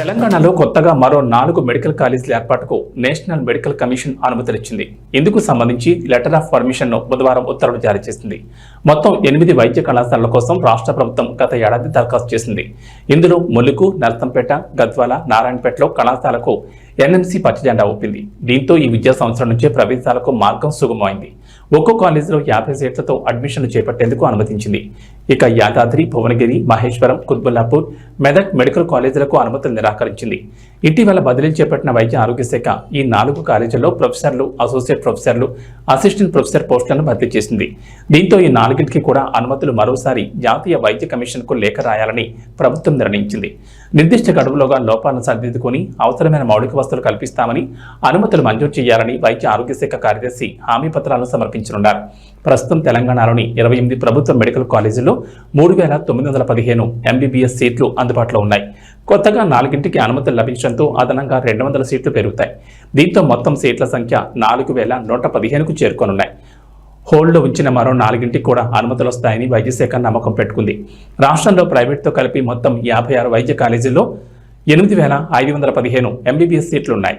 తెలంగాణలో కొత్తగా మరో నాలుగు మెడికల్ కాలేజీల ఏర్పాటుకు నేషనల్ మెడికల్ కమిషన్ అనుమతినిచ్చింది ఇందుకు సంబంధించి లెటర్ ఆఫ్ పర్మిషన్ను బుధవారం ఉత్తర్వులు జారీ చేసింది. మొత్తం ఎనిమిది వైద్య కళాశాలల కోసం రాష్ట్ర ప్రభుత్వం గత ఏడాది దరఖాస్తు చేసింది. ఇందులో ములుగు నర్సంపేట గద్వాల నారాయణపేటలో కళాశాలకు ఎన్ఎంసీ పచ్చజెండా ఒప్పింది దీంతో ఈ విద్యా సంవత్సరం నుంచే ప్రవేశాలకు మార్గం సుగమమైంది. ఒక్కో కాలేజీలో యాభై సీట్లతో అడ్మిషన్లు చేపట్టేందుకు అనుమతించింది. ఇక యాదాద్రి భువనగిరి మహేశ్వరం కుత్బుల్లాపూర్ మెదక్ మెడికల్ కాలేజీలకు అనుమతులు నిరాకరించింది. ఇటీవల బదిలీలు చేపట్టిన వైద్య ఆరోగ్య శాఖ ఈ నాలుగు కాలేజీల్లో ప్రొఫెసర్లు అసోసియేట్ ప్రొఫెసర్లు అసిస్టెంట్ ప్రొఫెసర్ పోస్టులను భర్తీ చేసింది. దీంతో ఈ నాలుగింటికి కూడా అనుమతులు మరోసారి జాతీయ వైద్య కమిషన్కు లేఖ రాయాలని ప్రభుత్వం నిర్ణయించింది. నిర్దిష్ట గడువులోగా లోపాలను సరిదిద్దుకొని అవసరమైన మౌలిక వసతులు కల్పిస్తామని అనుమతులు మంజూరు చేయాలని వైద్య ఆరోగ్య శాఖ కార్యదర్శి హామీ పత్రాలను సమర్పించనున్నారు. ప్రస్తుతం తెలంగాణలోని ఇరవై ఎనిమిది ప్రభుత్వ మెడికల్ కాలేజీల్లో మూడు వేల తొమ్మిది వందల పదిహేను ఎంబీబీఎస్ సీట్లు అందుబాటులో ఉన్నాయి. కొత్తగా నాలుగింటికి అనుమతులు లభించడంతో అదనంగా రెండు వందల సీట్లు పెరుగుతాయి. దీంతో మొత్తం సీట్ల సంఖ్య నాలుగు వేల నూట పదిహేనుకు చేరుకోనున్నాయి. హోల్డ్లో ఉంచిన మరో నాలుగింటికి కూడా అనుమతులు వస్తాయని వైద్యశాఖ నమ్మకం పెట్టుకుంది. రాష్ట్రంలో ప్రైవేట్తో కలిపి మొత్తం యాభై ఆరు వైద్య కాలేజీల్లో ఎనిమిది వేల ఐదు వందల పదిహేను ఎంబీబీఎస్ సీట్లు ఉన్నాయి